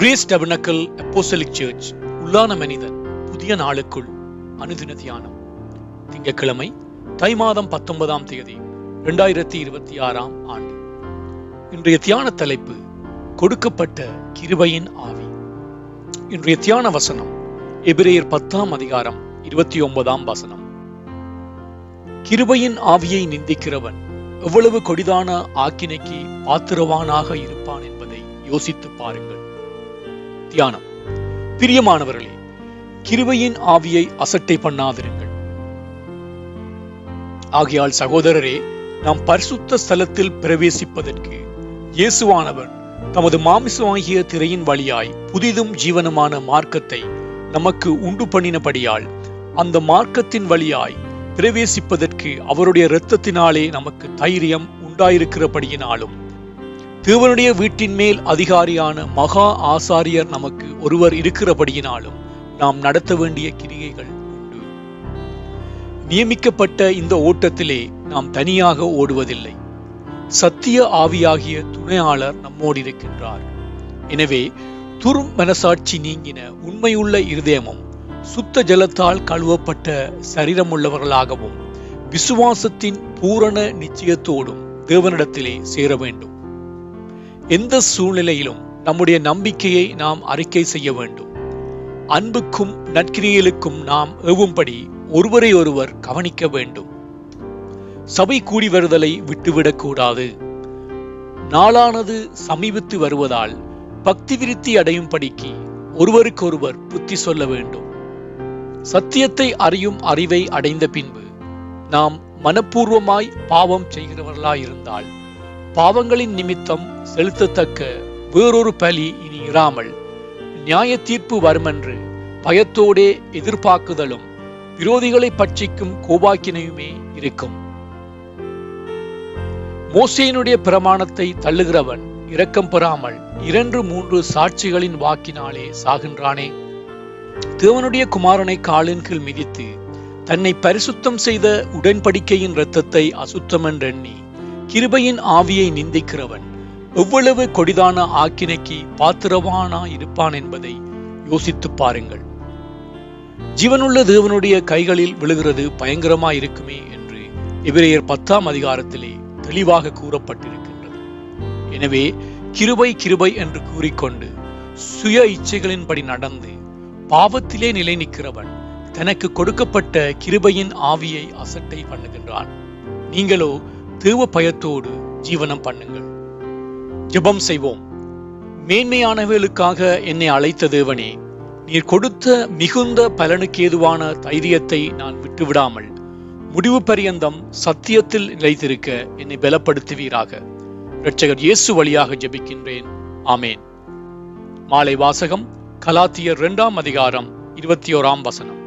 Grace tabernacle அப்போசலிக் search உள்ளான மனிதன் புதிய நாளுக்குள் அனுதின தியானம். திங்கட்கிழமை தை மாதம் பத்தொன்பதாம் தேதி இரண்டாயிரத்தி இருபத்தி ஆறாம் ஆண்டு. இன்றைய தியான தலைப்பு கொடுக்கப்பட்ட கிருபையின் ஆவி. இன்றைய தியான வசனம் எபிரேயர் பத்தாம் அதிகாரம் இருபத்தி ஒன்பதாம் வசனம். கிருபையின் ஆவியை நிந்திக்கிறவன் எவ்வளவு கொடிதான ஆக்கினைக்கு பாத்திரவானாக இருப்பான் என்பதை யோசித்து பாருங்கள். தியானம். பிரியமானவர்களே கிருவையின் ஆவியை அசட்டை பண்ணாதிருங்கள். ஆகையால் சகோதரரே நாம் பரிசுத்த ஸ்தலத்தில் பிரவேசிப்பதற்கு இயேசுவானவர் தமது மாமிசமாகிய திரையின் வழியாய் புதிதும் ஜீவனமான மார்க்கத்தை நமக்கு உண்டு பண்ணினபடியால் அந்த மார்க்கத்தின் வழியாய் பிரவேசிப்பதற்கு அவருடைய இரத்தத்தினாலே நமக்கு தைரியம் உண்டாயிருக்கிறபடியினாலும் தேவனுடைய வீட்டின் மேல் அதிகாரியான மகா ஆசாரியர் நமக்கு ஒருவர் இருக்கிறபடியினாலும் நாம் நடத்த வேண்டிய கிரிகைகள் உண்டு. நியமிக்கப்பட்ட இந்த ஓட்டத்திலே நாம் தனியாக ஓடுவதில்லை. சத்திய ஆவியாகிய துணையாளர் நம்மோடு இருக்கின்றார். எனவே துரும் மனசாட்சி நீங்கின உண்மையுள்ள இருதயமும் சுத்த ஜலத்தால் கழுவப்பட்ட சரீரமுள்ளவர்களாகவும் விசுவாசத்தின் பூரண நிச்சயத்தோடும் தேவனிடத்திலே சேர வேண்டும். எந்த சூழ்நிலையிலும் நம்முடைய நம்பிக்கையை நாம் அறிக்கை செய்ய வேண்டும். அன்புக்கும் நற்கிரியலுக்கும் நாம் ஏவும்படி ஒருவரை ஒருவர் கவனிக்க வேண்டும். சபை கூடி வருதலை விட்டுவிடக்கூடாது நாளானது சமீபித்து வருவதால் பக்தி விருத்தி அடையும் படிக்கு ஒருவருக்கொருவர் புத்தி சொல்ல வேண்டும். சத்தியத்தை அறியும் அறிவை அடைந்த பின்பு நாம் மனப்பூர்வமாய் பாவம் செய்கிறவர்களாயிருந்தால் பாவங்களின் நிமித்தம் செலுத்தத்தக்க வேறொரு பலி இனி இராமல். நியாய தீர்ப்பு வருமென்று பயத்தோடே எதிர்பார்க்குதலும் விரோதிகளை பட்சிக்கும் கோபாக்கினையுமே இருக்கும். மோசேனுடைய பிரமாணத்தை தள்ளுகிறவன் இரக்கம் பெறாமல் இரண்டு மூன்று சாட்சிகளின் வாக்கினாலே சாகின்றானே. தேவனுடைய குமாரனை காலின் கீழ் மிதித்து தன்னை பரிசுத்தம் செய்த உடன்படிக்கையின் இரத்தத்தை அசுத்தம் என்றெண்ணி கிருபையின் ஆவியை நிந்திக்கிறவன். எவ்வளவு கொடிதான ஆக்கினைக்கு பாத்திரவானா இருப்பான் என்பதை யோசித்து பாருங்கள். ஜீவனுள்ள தேவனுடைய கைகளில் விழுகிறது பயங்கரமா இருக்குமே என்று இவரையர் பத்தாம் அதிகாரத்திலே தெளிவாக கூறப்பட்டிருக்கின்றது. எனவே கிருபை கிருபை என்று கூறிக்கொண்டு சுய இச்சைகளின்படி நடந்து பாவத்திலே நிலை நிற்கிறவன் தனக்கு கொடுக்கப்பட்ட கிருபையின் ஆவியை அசட்டை பண்ணுகின்றான். நீங்களோ தேவ பயத்தோடு ஜீவனம் பண்ணுங்கள். ஜெபம் செய்வோம். மேன்மையானவர்களுக்காக என்னை அழைத்த தேவனே நீர் கொடுத்த மிகுந்த பலனுக்கு ஏதுவான தைரியத்தை நான் விட்டுவிடாமல் முடிவு பரியந்தம் சத்தியத்தில் நிலைத்திருக்க என்னை பலப்படுத்துவீராக. இரட்சகர் இயேசு வழியாக ஜெபிக்கின்றேன். ஆமேன். மாலை வாசகம் கலாத்தியர் இரண்டாம் அதிகாரம் இருபத்தி ஓராம் வசனம்.